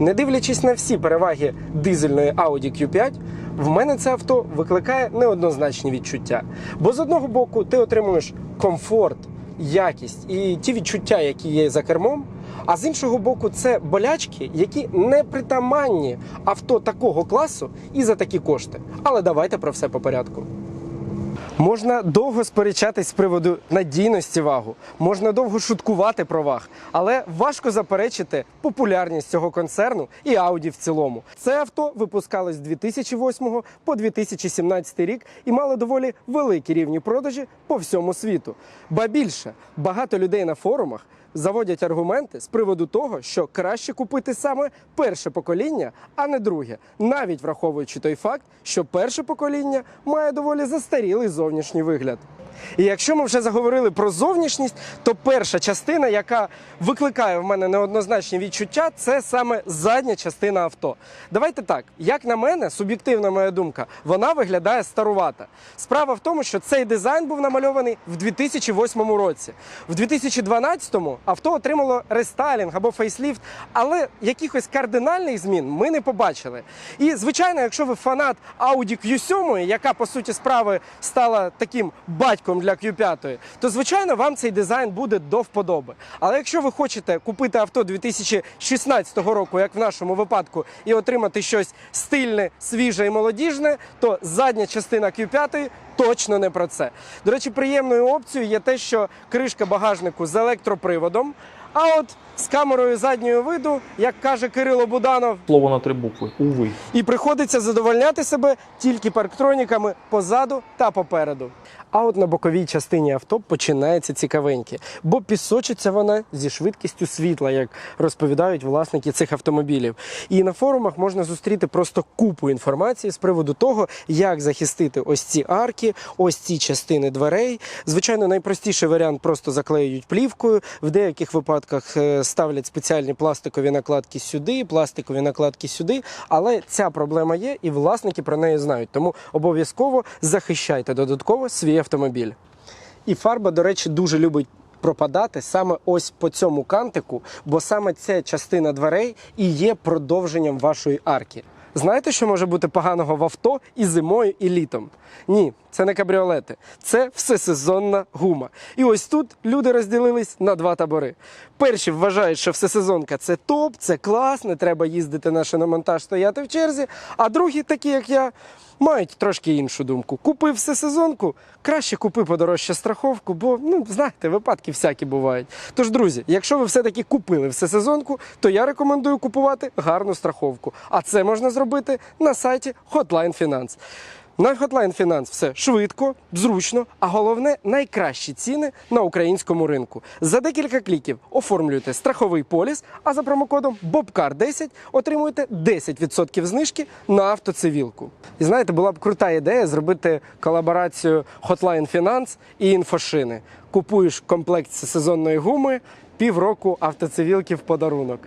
Не дивлячись на всі переваги дизельної Audi Q5, в мене це авто викликає неоднозначні відчуття. Бо з одного боку ти отримуєш комфорт, якість і ті відчуття, які є за кермом. А з іншого боку, це болячки, які не притаманні авто такого класу і за такі кошти. Але давайте про все по порядку. Можна довго сперечатись з приводу надійності вагу, можна довго шуткувати про ваг, але важко заперечити популярність цього концерну і Audi в цілому. Це авто випускалось з 2008 по 2017 рік і мало доволі великі рівні продажі по всьому світу. Ба більше багато людей на форумах заводять аргументи з приводу того, що краще купити саме перше покоління, а не друге, навіть враховуючи той факт, що перше покоління має доволі застарілий зовнішній вигляд. І якщо ми вже заговорили про зовнішність, то перша частина, яка викликає в мене неоднозначні відчуття, це саме задня частина авто. Давайте так, як на мене, суб'єктивна моя думка, вона виглядає старувата. Справа в тому, що цей дизайн був намальований в 2008 році. В 2012-му авто отримало рестайлінг або фейсліфт, але якихось кардинальних змін ми не побачили. І звичайно, якщо ви фанат Audi Q7, яка по суті справи стала таким батьком для Q5, то звичайно вам цей дизайн буде до вподоби. Але якщо ви хочете купити авто 2016 року, як в нашому випадку, і отримати щось стильне, свіже і молодіжне, то задня частина Q5 точно не про це. До речі, приємною опцією є те, що кришка багажнику з електроприводом. А от з камерою заднього виду, як каже Кирило Буданов, Слово на три букви. Уви. і приходиться задовольняти себе тільки парктроніками позаду та попереду. А от на боковій частині авто починається цікавеньке, бо пісочиться вона зі швидкістю світла, як розповідають власники цих автомобілів. І на форумах можна зустріти просто купу інформації з приводу того, як захистити ось ці арки, ось ці частини дверей. Звичайно, найпростіший варіант просто заклеюють плівкою. В деяких випадках е, ставлять спеціальні пластикові накладки сюди, пластикові накладки сюди. Але ця проблема є, і власники про неї знають. Тому обов'язково захищайте додатково свій автомобіль. І фарба, до речі, дуже любить пропадати саме ось по цьому кантику, бо саме ця частина дверей і є продовженням вашої арки. Знаєте, що може бути поганого в авто і зимою, і літом? Ні, це не кабріолети, це всесезонна гума. І ось тут люди розділились на два табори. Перші вважають, що всесезонка це топ, це клас, не треба їздити на шиномонтаж, стояти в черзі. А другі, такі як я, мають трошки іншу думку. Купив всесезонку, краще купи подорожче страховку, бо ну знаєте, випадки всякі бувають. Тож, друзі, якщо ви все-таки купили всесезонку, то я рекомендую купувати гарну страховку. А це можна зробити на сайті Hotline Finance. Hotline Finance все швидко, зручно, а головне найкращі ціни на українському ринку. За декілька кліків оформлюєте страховий поліс, а за промокодом BOBCAR10 отримуєте 10% знижки на автоцивілку. І знаєте, була б крута ідея зробити колаборацію Hotline Finance і інфошини. Купуєш комплект сезонної гуми, півроку автоцивілки в подарунок.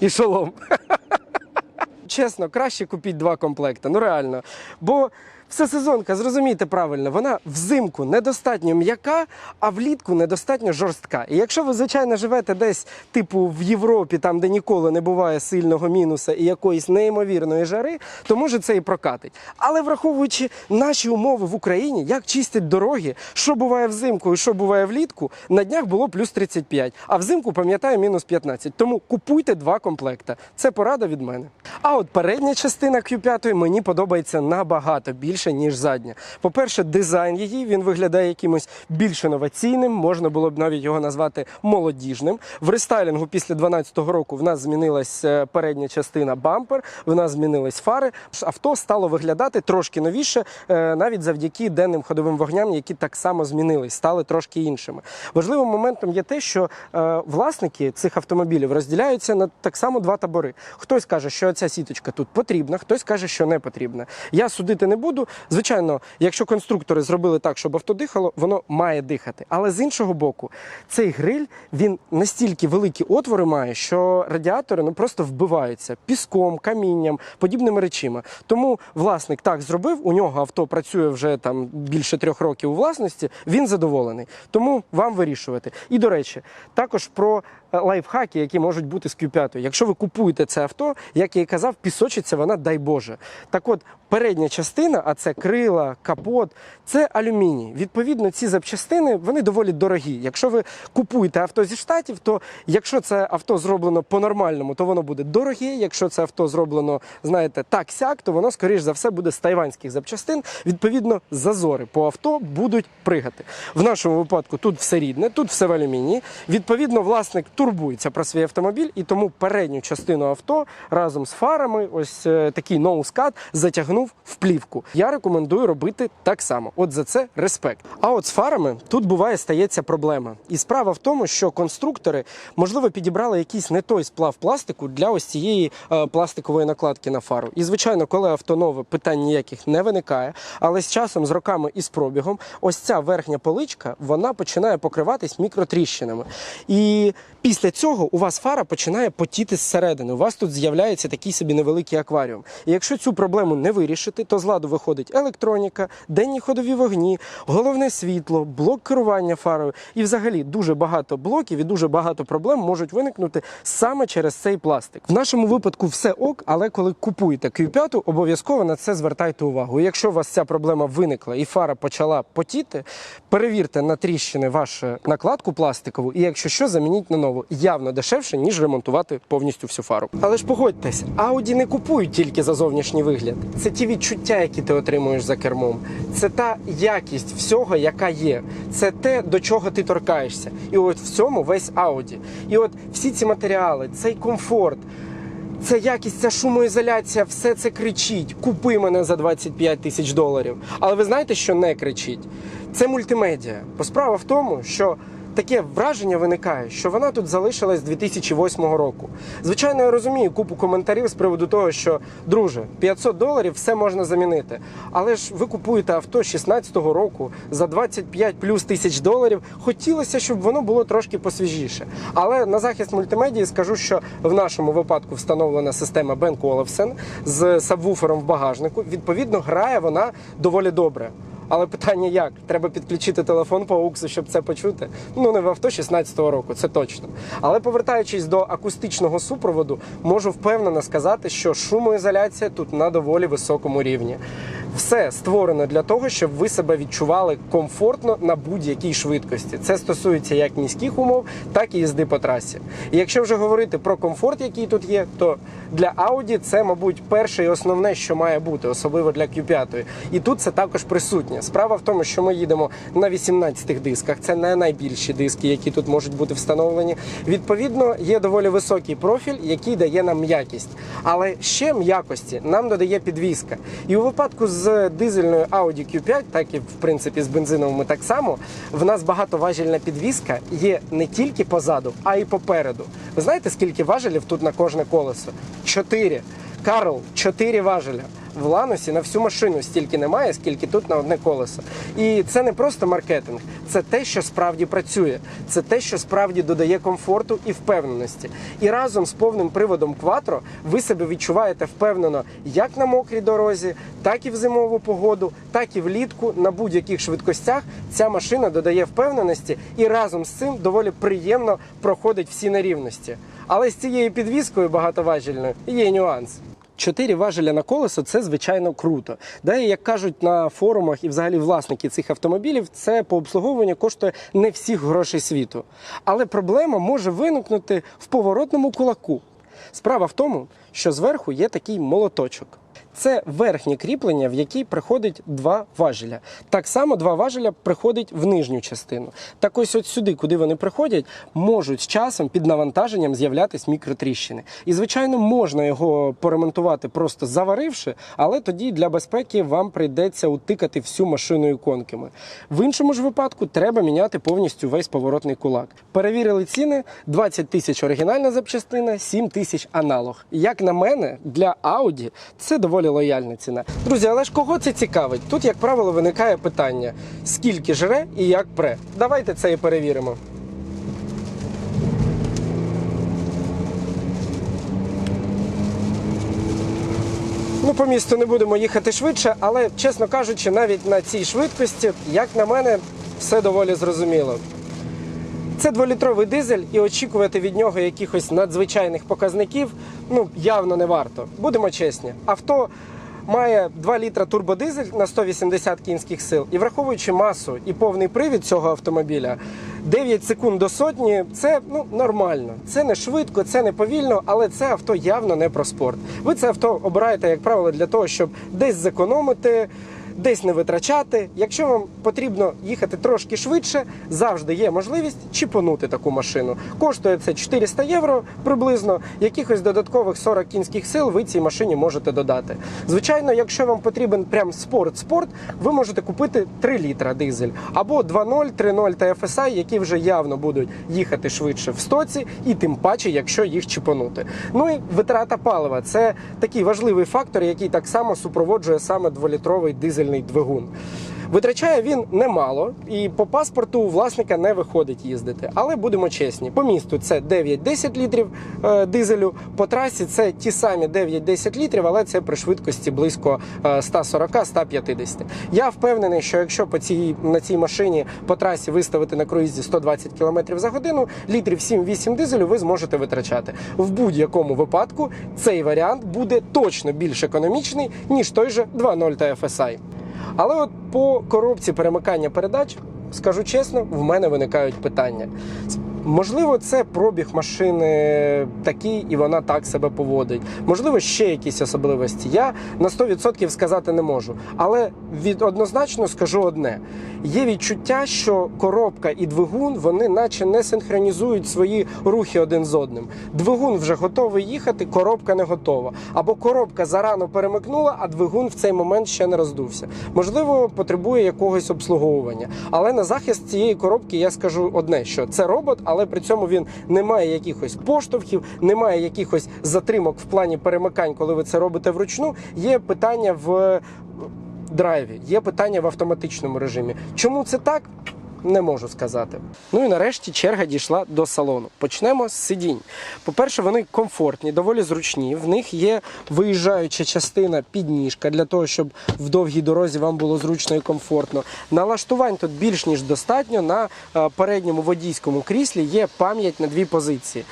І шолом. чесно, краще купіть два комплекти. Ну реально. Бо все сезонка, зрозумійте правильно, вона взимку недостатньо м'яка, а влітку недостатньо жорстка. І якщо ви, звичайно, живете десь, типу, в Європі, там де ніколи не буває сильного мінуса і якоїсь неймовірної жари, то може це і прокатить. Але враховуючи наші умови в Україні, як чистять дороги, що буває взимку і що буває влітку, на днях було плюс 35, а взимку, пам'ятаю, мінус 15. Тому купуйте два комплекта. Це порада від мене. А от передня частина Q5 мені подобається набагато більше, ніж задня. По-перше, дизайн її він виглядає якимось більш інноваційним, можна було б навіть його назвати молодіжним. В рестайлінгу після 2012 року в нас змінилась е, передня частина бампер, в нас змінились фари. Авто стало виглядати трошки новіше, е, навіть завдяки денним ходовим вогням, які так само змінились, стали трошки іншими. Важливим моментом є те, що е, власники цих автомобілів розділяються на так само два табори. Хтось каже, що ця сіточка тут потрібна, хтось каже, що не потрібна. Я судити не буду. Звичайно, якщо конструктори зробили так, щоб авто дихало, воно має дихати. Але з іншого боку, цей гриль він настільки великі отвори має, що радіатори ну просто вбиваються піском, камінням, подібними речима. Тому власник так зробив. У нього авто працює вже там більше трьох років у власності. Він задоволений. Тому вам вирішувати. І до речі, також про лайфхаки, які можуть бути з Q5. Якщо ви купуєте це авто, як я і казав, пісочиться вона, дай Боже. Так от, передня частина, а це крила, капот, це алюміній. Відповідно, ці запчастини вони доволі дорогі. Якщо ви купуєте авто зі штатів, то якщо це авто зроблено по-нормальному, то воно буде дороге. Якщо це авто зроблено, знаєте, так сяк, то воно скоріш за все буде з тайванських запчастин. Відповідно, зазори по авто будуть пригати. В нашому випадку тут все рідне, тут все в алюмінії. Відповідно, власник турбується про свій автомобіль, і тому передню частину авто разом з фарами, ось е, такий ноускат, затягнув в плівку. Я рекомендую робити так само. От за це респект. А от з фарами тут буває стається проблема. І справа в тому, що конструктори можливо підібрали якийсь не той сплав пластику для ось цієї е, пластикової накладки на фару. І звичайно, коли авто нове, питань ніяких не виникає. Але з часом, з роками і з пробігом, ось ця верхня поличка вона починає покриватись мікротріщинами. І після цього у вас фара починає потіти зсередини. У вас тут з'являється такий собі невеликий акваріум. І якщо цю проблему не вирішити, то з ладу виходить електроніка, денні ходові вогні, головне світло, блок керування фарою. І взагалі дуже багато блоків і дуже багато проблем можуть виникнути саме через цей пластик. В нашому випадку все ок, але коли купуєте Q5, обов'язково на це звертайте увагу. І Якщо у вас ця проблема виникла і фара почала потіти, перевірте на тріщини вашу накладку пластикову, і якщо що, замініть на нову. Явно дешевше, ніж ремонтувати повністю всю фару. Але ж погодьтесь, Audi не купують тільки за зовнішній вигляд. Це ті відчуття, які ти отримуєш за кермом. Це та якість всього, яка є. Це те, до чого ти торкаєшся. І от в цьому весь Audi. І от всі ці матеріали, цей комфорт. Це якість, ця шумоізоляція, все це кричить. Купи мене за 25 тисяч доларів. Але ви знаєте, що не кричить? Це мультимедіа. Бо справа в тому, що таке враження виникає, що вона тут залишилась з 2008 року. Звичайно, я розумію купу коментарів з приводу того, що друже, 500 доларів все можна замінити. Але ж ви купуєте авто 16-го року за 25 плюс тисяч доларів. Хотілося, щоб воно було трошки посвіжіше. Але на захист мультимедії скажу, що в нашому випадку встановлена система Ben Olufsen з сабвуфером в багажнику. Відповідно, грає вона доволі добре. Але питання як? Треба підключити телефон по ауксу, щоб це почути. Ну не в авто 16-го року, це точно. Але повертаючись до акустичного супроводу, можу впевнено сказати, що шумоізоляція тут на доволі високому рівні. Все створено для того, щоб ви себе відчували комфортно на будь-якій швидкості. Це стосується як міських умов, так і їзди по трасі. І якщо вже говорити про комфорт, який тут є, то для Audi це, мабуть, перше і основне, що має бути, особливо для Q5. І тут це також присутнє. Справа в тому, що ми їдемо на 18 дисках. Це не найбільші диски, які тут можуть бути встановлені. Відповідно, є доволі високий профіль, який дає нам м'якість. Але ще м'якості нам додає підвізка. І у випадку з дизельною Audi Q5, так і в принципі з бензиновими так само, в нас багатоважільна підвізка є не тільки позаду, а й попереду. Ви знаєте, скільки важелів тут на кожне колесо? Чотири. Карл, чотири важеля. В ланусі на всю машину стільки немає, скільки тут на одне колесо. І це не просто маркетинг, це те, що справді працює, це те, що справді додає комфорту і впевненості. І разом з повним приводом Quattro ви себе відчуваєте впевнено як на мокрій дорозі, так і в зимову погоду, так і влітку на будь-яких швидкостях. Ця машина додає впевненості і разом з цим доволі приємно проходить всі нерівності. Але з цією підвіскою багатоважільною є нюанс. Чотири важеля на колесо це звичайно круто. Да, і як кажуть на форумах і взагалі власники цих автомобілів, це по обслуговуванню коштує не всіх грошей світу. Але проблема може виникнути в поворотному кулаку. Справа в тому, що зверху є такий молоточок. Це верхнє кріплення, в який приходить два важеля. Так само два важеля приходять в нижню частину. Так ось от сюди, куди вони приходять, можуть з часом під навантаженням з'являтись мікротріщини. І, звичайно, можна його поремонтувати просто заваривши, але тоді для безпеки вам прийдеться утикати всю машину іконками. В іншому ж випадку треба міняти повністю весь поворотний кулак. Перевірили ціни: 20 тисяч оригінальна запчастина, 7 тисяч аналог. Як на мене, для Audi це доволі лояльна ціна. Друзі, але ж кого це цікавить? Тут, як правило, виникає питання: скільки жре і як пре. Давайте це і перевіримо. Ну, по місту не будемо їхати швидше, але, чесно кажучи, навіть на цій швидкості, як на мене, все доволі зрозуміло. Це дволітровий дизель, і очікувати від нього якихось надзвичайних показників ну явно не варто. Будемо чесні. Авто має 2 літра турбодизель на 180 кінських сил, і враховуючи масу і повний привід цього автомобіля. 9 секунд до сотні це ну нормально. Це не швидко, це не повільно, але це авто явно не про спорт. Ви це авто обираєте, як правило, для того, щоб десь зекономити, десь не витрачати. Якщо вам потрібно їхати трошки швидше, завжди є можливість чіпонути таку машину. Коштує це 400 євро приблизно. Якихось додаткових 40 кінських сил ви цій машині можете додати. Звичайно, якщо вам потрібен прям спорт-спорт, ви можете купити 3 літра дизель або 2.0, 3.0 та FSI, які вже явно будуть їхати швидше в стоці, і тим паче, якщо їх чіпонути. Ну і витрата палива це такий важливий фактор, який так само супроводжує саме дволітровий дизельний двигун. Витрачає він немало, і по паспорту у власника не виходить їздити. Але будемо чесні, по місту це 9-10 літрів е, дизелю. По трасі це ті самі 9-10 літрів, але це при швидкості близько е, 140-150. Я впевнений, що якщо по цій на цій машині по трасі виставити на круїзі 120 км за годину, літрів 7-8 дизелю ви зможете витрачати. В будь-якому випадку цей варіант буде точно більш економічний ніж той же 2.0 та FSI. Але от по коробці перемикання передач, скажу чесно, в мене виникають питання. Можливо, це пробіг машини такий, і вона так себе поводить. Можливо, ще якісь особливості. Я на 100% сказати не можу. Але від однозначно скажу одне: є відчуття, що коробка і двигун вони наче не синхронізують свої рухи один з одним. Двигун вже готовий їхати, коробка не готова. Або коробка зарано перемикнула, а двигун в цей момент ще не роздувся. Можливо, потребує якогось обслуговування. Але на захист цієї коробки я скажу одне: що це робот, але при цьому він не має якихось поштовхів, не має якихось затримок в плані перемикань, коли ви це робите вручну. Є питання в драйві, є питання в автоматичному режимі. Чому це так? Не можу сказати. Ну і нарешті черга дійшла до салону. Почнемо з сидінь. По-перше, вони комфортні, доволі зручні. В них є виїжджаюча частина підніжка для того, щоб в довгій дорозі вам було зручно і комфортно. Налаштувань тут більш ніж достатньо. На е, передньому водійському кріслі є пам'ять на дві позиції.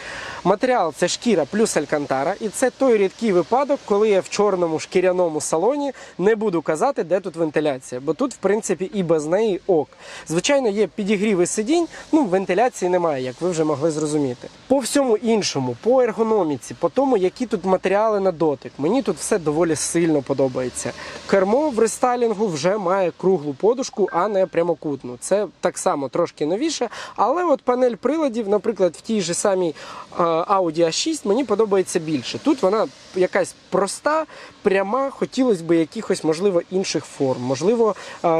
Матеріал це шкіра плюс алькантара, і це той рідкий випадок, коли я в чорному шкіряному салоні не буду казати, де тут вентиляція, бо тут, в принципі, і без неї ок. Звичайно, є підігріви сидінь, ну вентиляції немає, як ви вже могли зрозуміти. По всьому іншому, по ергономіці, по тому, які тут матеріали на дотик, мені тут все доволі сильно подобається. Кермо в рестайлінгу вже має круглу подушку, а не прямокутну. Це так само трошки новіше, але от панель приладів, наприклад, в тій же самій е, Audi A6 мені подобається більше. Тут вона якась проста, пряма, хотілося б якихось, можливо, інших форм. Можливо,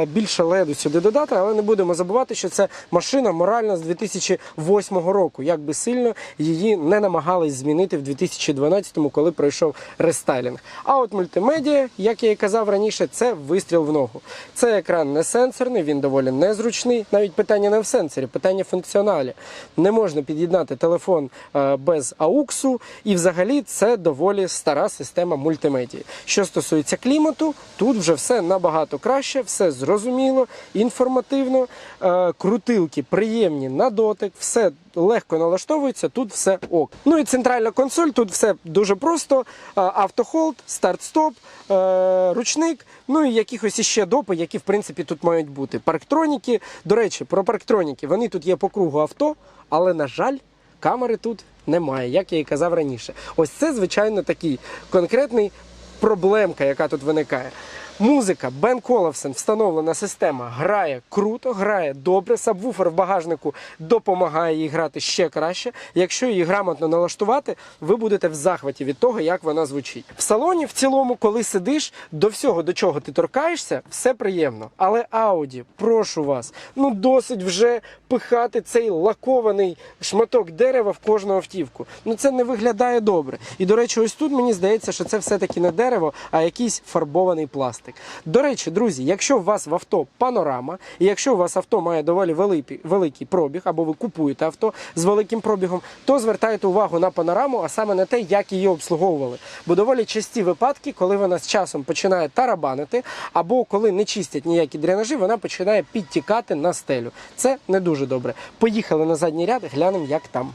більше леду сюди додати, але не будемо забувати, що це машина морально з 2008 року. Як би сильно її не намагались змінити в 2012-му, коли пройшов рестайлінг. А от мультимедіа, як я і казав раніше, це вистріл в ногу. Це екран не сенсорний, він доволі незручний. Навіть питання не в сенсорі, питання функціоналі. Не можна під'єднати телефон е, без ауксу, і взагалі це доволі стара система мультимедії. Що стосується клімату, тут вже все набагато краще, все зрозуміло, інформативно, е, крутилки приємні на дотик, все легко налаштовується, тут все ок. Ну і центральна консоль, тут все дуже просто: Е, автохолд, старт-стоп, е, ручник, ну і якихось іще допи, які в принципі тут мають бути. Парктроніки. До речі, про парктроніки. Вони тут є по кругу авто, але на жаль. Камери тут немає, як я і казав раніше. Ось це, звичайно, такий конкретний проблемка, яка тут виникає. Музика Бен Коловсен, встановлена система, грає круто, грає добре. Сабвуфер в багажнику допомагає їй грати ще краще. Якщо її грамотно налаштувати, ви будете в захваті від того, як вона звучить. В салоні, в цілому, коли сидиш, до всього, до чого ти торкаєшся, все приємно. Але Audi, прошу вас, ну досить вже пихати цей лакований шматок дерева в кожну автівку. Ну це не виглядає добре. І до речі, ось тут мені здається, що це все-таки не дерево, а якийсь фарбований пластик. Пластик. До речі, друзі, якщо у вас в авто панорама, і якщо у вас авто має доволі великий, пробіг, або ви купуєте авто з великим пробігом, то звертайте увагу на панораму, а саме на те, як її обслуговували. Бо доволі часті випадки, коли вона з часом починає тарабанити, або коли не чистять ніякі дренажі, вона починає підтікати на стелю. Це не дуже добре. Поїхали на задній ряд, глянемо, як там.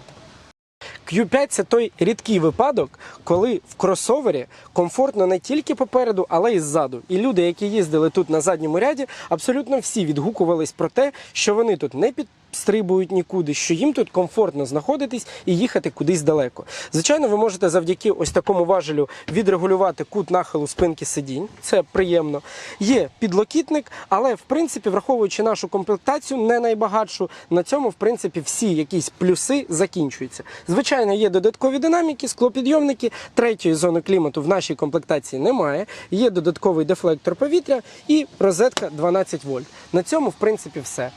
Q5 це той рідкий випадок, коли в кросовері комфортно не тільки попереду, але й ззаду. І люди, які їздили тут на задньому ряді, абсолютно всі відгукувались про те, що вони тут не підстрибують нікуди, що їм тут комфортно знаходитись і їхати кудись далеко. Звичайно, ви можете завдяки ось такому важелю відрегулювати кут нахилу спинки сидінь. Це приємно. Є підлокітник, але в принципі, враховуючи нашу комплектацію, не найбагатшу, на цьому в принципі всі якісь плюси закінчуються. Звичайно, є додаткові динаміки, склопідйомники. Третьої зони клімату в нашій комплектації немає. Є додатковий дефлектор повітря і розетка 12 вольт. На цьому, в принципі, все.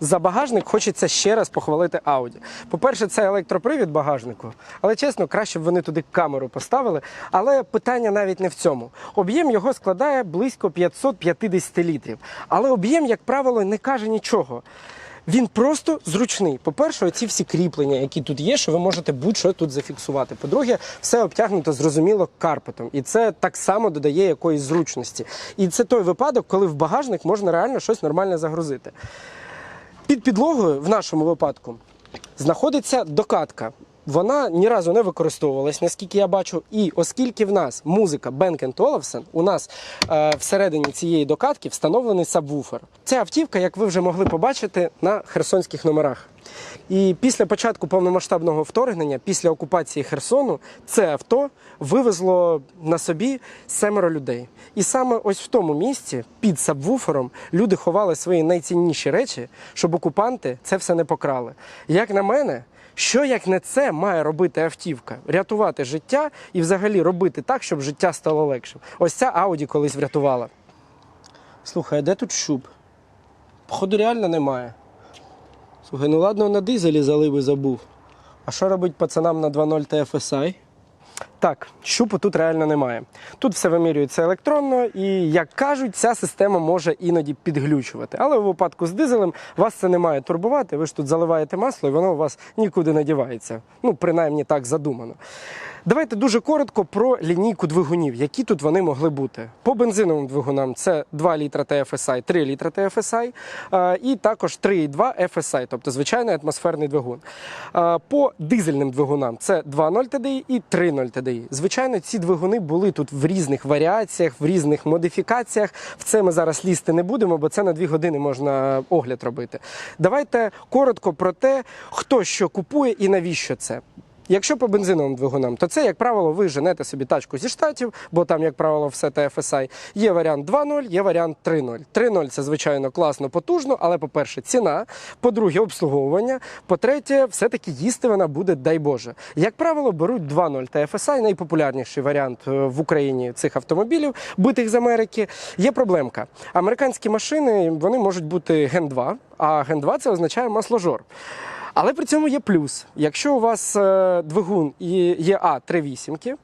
За багажник хочеться ще раз похвалити Audi. По-перше, це електропривід багажнику, але чесно, краще б вони туди камеру поставили. Але питання навіть не в цьому. Об'єм його складає близько 550 літрів. Але об'єм, як правило, не каже нічого. Він просто зручний. По-перше, ці всі кріплення, які тут є, що ви можете будь-що тут зафіксувати. По-друге, все обтягнуто зрозуміло карпетом, і це так само додає якоїсь зручності. І це той випадок, коли в багажник можна реально щось нормальне загрузити. Під підлогою в нашому випадку знаходиться докатка. Вона ні разу не використовувалась, наскільки я бачу. І оскільки в нас музика Bang Olufsen, у нас е, всередині цієї докатки встановлений сабвуфер. Це автівка, як ви вже могли побачити, на херсонських номерах. І після початку повномасштабного вторгнення, після окупації Херсону, це авто вивезло на собі семеро людей. І саме ось в тому місці, під сабвуфером, люди ховали свої найцінніші речі, щоб окупанти це все не покрали. Як на мене, що як не це має робити автівка? Рятувати життя і взагалі робити так, щоб життя стало легшим. Ось ця Ауді колись врятувала. Слухай, а де тут щуп? Походу, реально немає. Слухай, ну ладно, на дизелі залив і забув. А що робить пацанам на 2.0 TFSI? Так, щупу тут реально немає. Тут все вимірюється електронно, і як кажуть, ця система може іноді підглючувати. Але у випадку з дизелем вас це не має турбувати. Ви ж тут заливаєте масло, і воно у вас нікуди не дівається. Ну, принаймні так задумано. Давайте дуже коротко про лінійку двигунів, які тут вони могли бути. По бензиновим двигунам це 2 літра TFSI, 3 літра TFSI е, і також 3,2 FSI, тобто звичайний атмосферний двигун. Е, По дизельним двигунам це 2.0 TDI і 3.0 TDI. Звичайно, ці двигуни були тут в різних варіаціях, в різних модифікаціях. В це ми зараз лізти не будемо, бо це на 2 години можна огляд робити. Давайте коротко про те, хто що купує і навіщо це. Якщо по бензиновим двигунам, то це, як правило, ви женете собі тачку зі штатів, бо там, як правило, все TFSI. Є варіант 2.0, є варіант 3.0. 3.0 це, звичайно, класно, потужно, але, по-перше, ціна, по-друге, обслуговування. По-третє, все-таки їсти вона буде, дай Боже. Як правило, беруть 2.0 TFSI, найпопулярніший варіант е, в Україні цих автомобілів, битих з Америки. Є проблемка. Американські машини вони можуть бути Ген 2, а Ген 2 це означає масложор. Але при цьому є плюс. Якщо у вас е, двигун є А38,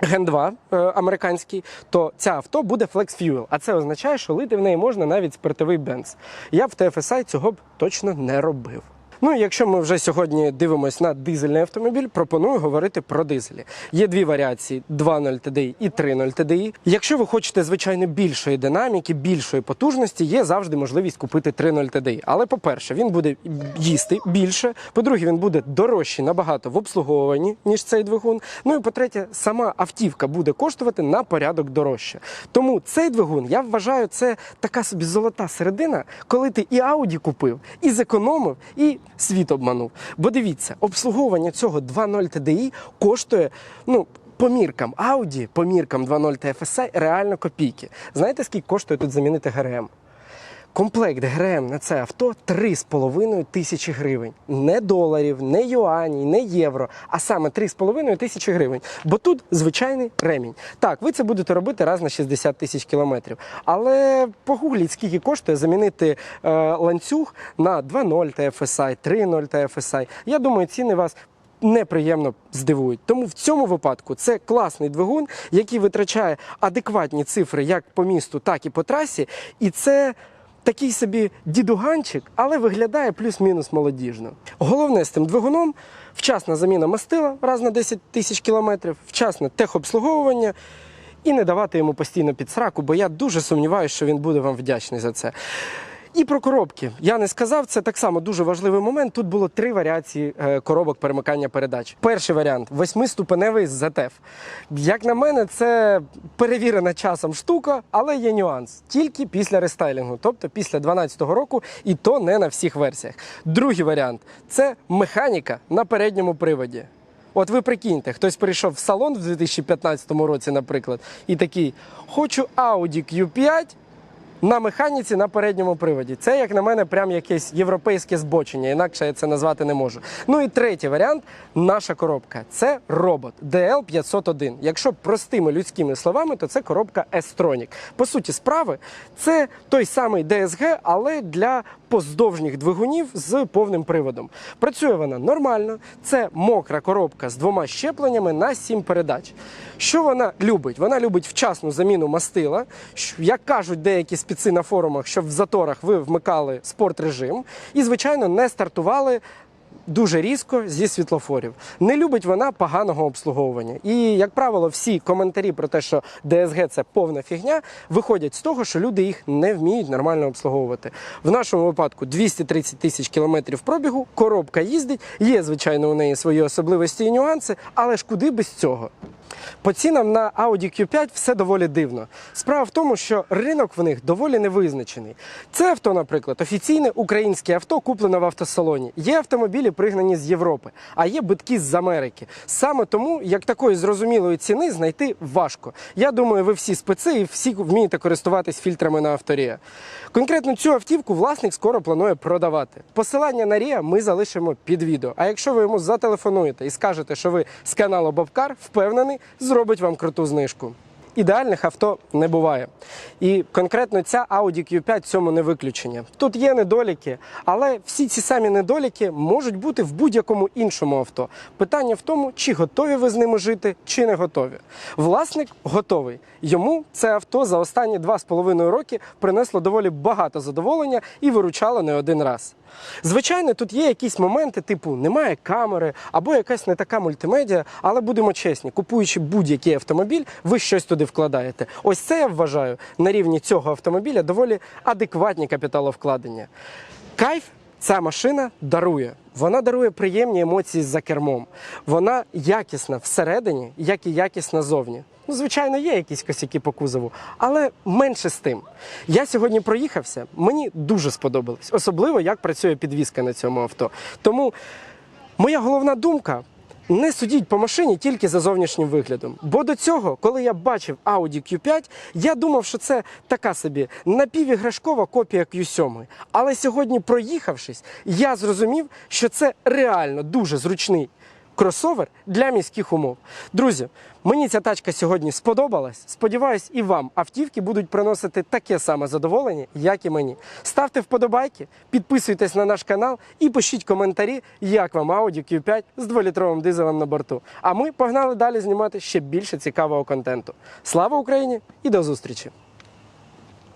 Ген 2 е, американський, то ця авто буде Flex Fuel, а це означає, що лити в неї можна навіть спиртовий бенз. Я в TFSI цього б точно не робив. Ну якщо ми вже сьогодні дивимося на дизельний автомобіль, пропоную говорити про дизелі. Є дві варіації: 2.0 TDI і 3.0 TDI. Якщо ви хочете, звичайно, більшої динаміки, більшої потужності, є завжди можливість купити 3.0 TDI. Але по-перше, він буде їсти більше. По-друге, він буде дорожчий набагато в обслуговуванні, ніж цей двигун. Ну і по-третє, сама автівка буде коштувати на порядок дорожче. Тому цей двигун, я вважаю, це така собі золота середина, коли ти і Audi купив, і зекономив, і світ обманув. Бо дивіться, обслуговування цього 2.0 TDI коштує, ну. По міркам Audi, по міркам 2.0 TFSI реально копійки. Знаєте, скільки коштує тут замінити ГРМ? Комплект ГРМ на це авто 3,5 тисячі гривень. Не доларів, не юанів, не євро, а саме 3,5 тисячі гривень. Бо тут звичайний ремінь. Так, ви це будете робити раз на 60 тисяч кілометрів. Але погугліть, скільки коштує замінити е, ланцюг на 2.0 TFSI, 3.0 TFSI. Я думаю, ціни вас неприємно здивують. Тому в цьому випадку це класний двигун, який витрачає адекватні цифри як по місту, так і по трасі. І це такий собі дідуганчик, але виглядає плюс-мінус молодіжно. Головне з тим двигуном вчасна заміна мастила раз на 10 тисяч кілометрів, вчасне техобслуговування і не давати йому постійно підсраку, бо я дуже сумніваюся, що він буде вам вдячний за це. І про коробки. Я не сказав, це так само дуже важливий момент. Тут було три варіації е, коробок перемикання передач. Перший варіант восьмиступеневий ZF. Як на мене, це перевірена часом штука, але є нюанс. Тільки після рестайлінгу, тобто після 2012 року, і то не на всіх версіях. Другий варіант це механіка на передньому приводі. От ви прикиньте, хтось прийшов в салон в 2015 році, наприклад, і такий: хочу Audi Q5 на механіці на передньому приводі. Це, як на мене, прям якесь європейське збочення, інакше я це назвати не можу. Ну і третій варіант наша коробка. Це робот DL501. Якщо простими людськими словами, то це коробка S-Tronic. По суті, справи, це той самий DSG, але для поздовжніх двигунів з повним приводом. Працює вона нормально. Це мокра коробка з двома щепленнями на 7 передач. Що вона любить? Вона любить вчасну заміну мастила. Як кажуть деякі спіци на форумах, щоб в заторах ви вмикали спорт режим і, звичайно, не стартували. Дуже різко зі світлофорів. Не любить вона поганого обслуговування. І, як правило, всі коментарі про те, що ДСГ це повна фігня, виходять з того, що люди їх не вміють нормально обслуговувати. В нашому випадку 230 тисяч кілометрів пробігу, коробка їздить. Є, звичайно, у неї свої особливості і нюанси, але ж куди без цього? По цінам на Audi Q5 все доволі дивно. Справа в тому, що ринок в них доволі невизначений. Це авто, наприклад, офіційне українське авто, куплене в автосалоні. Є автомобілі, пригнані з Європи, а є битки з Америки. Саме тому, як такої зрозумілої ціни знайти важко. Я думаю, ви всі спеці і всі вмієте користуватись фільтрами на авторія. Конкретно цю автівку власник скоро планує продавати. Посилання на Рія ми залишимо під відео. А якщо ви йому зателефонуєте і скажете, що ви з каналу Бобкар, впевнений, зробить вам круту знижку. Ідеальних авто не буває. І конкретно ця Audi Q5 цьому не виключення. Тут є недоліки, але всі ці самі недоліки можуть бути в будь-якому іншому авто. Питання в тому, чи готові ви з ними жити, чи не готові. Власник готовий. Йому це авто за останні два з половиною роки принесло доволі багато задоволення і виручало не один раз. Звичайно, тут є якісь моменти, типу немає камери або якась не така мультимедіа, але будемо чесні, купуючи будь-який автомобіль, ви щось туди вкладаєте. Ось це я вважаю на рівні цього автомобіля доволі адекватні капіталовкладення. Кайф ця машина дарує. Вона дарує приємні емоції за кермом. Вона якісна всередині, як і якісна зовні. Ну, звичайно, є якісь косяки по кузову, але менше з тим. Я сьогодні проїхався, мені дуже сподобалось, особливо як працює підвізка на цьому авто. Тому моя головна думка. Не судіть по машині тільки за зовнішнім виглядом. Бо до цього, коли я бачив Audi Q5, я думав, що це така собі напівіграшкова копія Q7. Але сьогодні, проїхавшись, я зрозумів, що це реально дуже зручний кросовер для міських умов. Друзі, мені ця тачка сьогодні сподобалась. Сподіваюсь, і вам автівки будуть приносити таке саме задоволення, як і мені. Ставте вподобайки, підписуйтесь на наш канал і пишіть коментарі, як вам Audi Q5 з 2-літровим дизелем на борту. А ми погнали далі знімати ще більше цікавого контенту. Слава Україні і до зустрічі!